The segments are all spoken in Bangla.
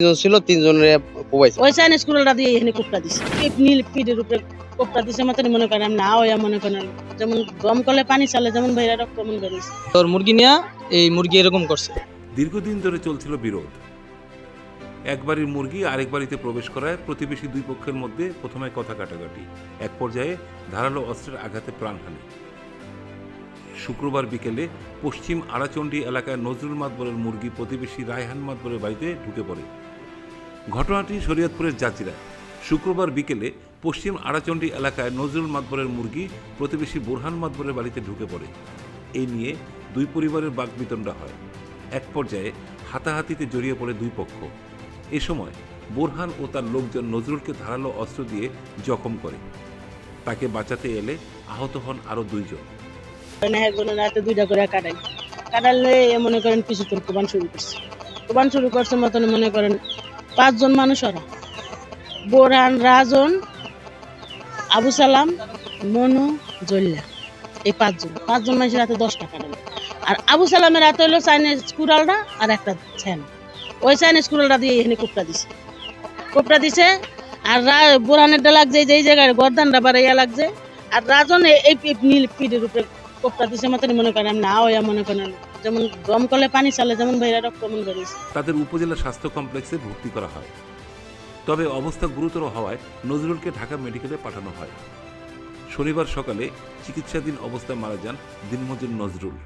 তিনজন ছিল তিনজনের কোবাইছে ওই চাইনিজ কুড়ালটা দিয়ে এখানে কোপটা দিছে। নীল পিঠের উপরে কোপটা দিছে মতন মনে করেন না ওয়া মনে করেন যেমন গম করলে পানি চালে যেমন বাইরে রক্ত মন বেরিয়েছে তোর মুরগি নিয়ে এই মুরগি এরকম করছে। দীর্ঘদিন ধরে চলছিল বিরোধ। এক বাড়ির মুরগি আরেক বাড়িতে প্রবেশ করায় প্রতিবেশী দুই পক্ষের মধ্যে প্রথমে কথা কাটাকাটি। এক পর্যায়ে ধারালো অস্ত্রের আঘাতে প্রাণহানি শুক্রবার বিকেলে পশ্চিম আড়াচণ্ডী এলাকায় নজরুল মাতবরের মুরগি প্রতিবেশী রায়হান মাতবরের বাড়িতে ঢুকে পড়ে। ঘটনাটি শরীয়তপুরের জাজিরায় শুক্রবার বিকেলে পশ্চিম আড়াচণ্ডী এলাকায় নজরুল মাতবরের মুরগি প্রতিবেশী বোরহান মাতবরের বাড়িতে ঢুকে পড়ে। এই নিয়ে দুই পরিবারের বাগবিতণ্ডা হয়। এক পর্যায়ে হাতাহাতিতে জড়িয়ে পড়ে দুই পক্ষ। এ সময় বোরহান ও তার লোকজন নজরুলকে ধারালো অস্ত্র দিয়ে জখম করে। তাকে বাঁচাতে এলে আহত হন আরও দুইজন। কাটাই। কাটালে মনে করেন কিছু তোর কোবান শুরু করছে। কোবান শুরু করছে মতন মনে করেন পাঁচজন মানুষ ওরা। বোরহান, রাজন, আবু সালাম, মনু, জল্লা, এই পাঁচজন। পাঁচজন মানুষের রাতে দশটা কাটালো আর আবু সালামের রাতে হলো চাইনিজ কুড়ালটা আর একটা ছ্যান ওই চাইনিজ কুড়ালটা দিয়ে এখানে কোপটা দিছে। কোপটা দিছে, আর বোরহানেরটা লাগছে যেই জায়গায় গরদানটা বাড়াইয়া লাগছে। আর রাজন এই নীল পিঠের উপরে কোপটা দিছে মতন মনে করেন, না, ওয়া মনে করেন যেমন গম করলে পানি চলে, যেমন ভাইরা আক্রমণ করেছে তাদের উপজেলা স্বাস্থ্য কমপ্লেক্সে ভর্তি করা হয়। তবে অবস্থা গুরুতর হওয়ায় নজরুলকে ঢাকা মেডিকেলে পাঠানো হয়। শনিবার সকালে চিকিৎসাধীন অবস্থায় মারা যান দিনমজুর নজরুল।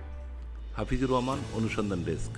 হাফিজুর রহমান, অনুসন্ধান ডেস্ক।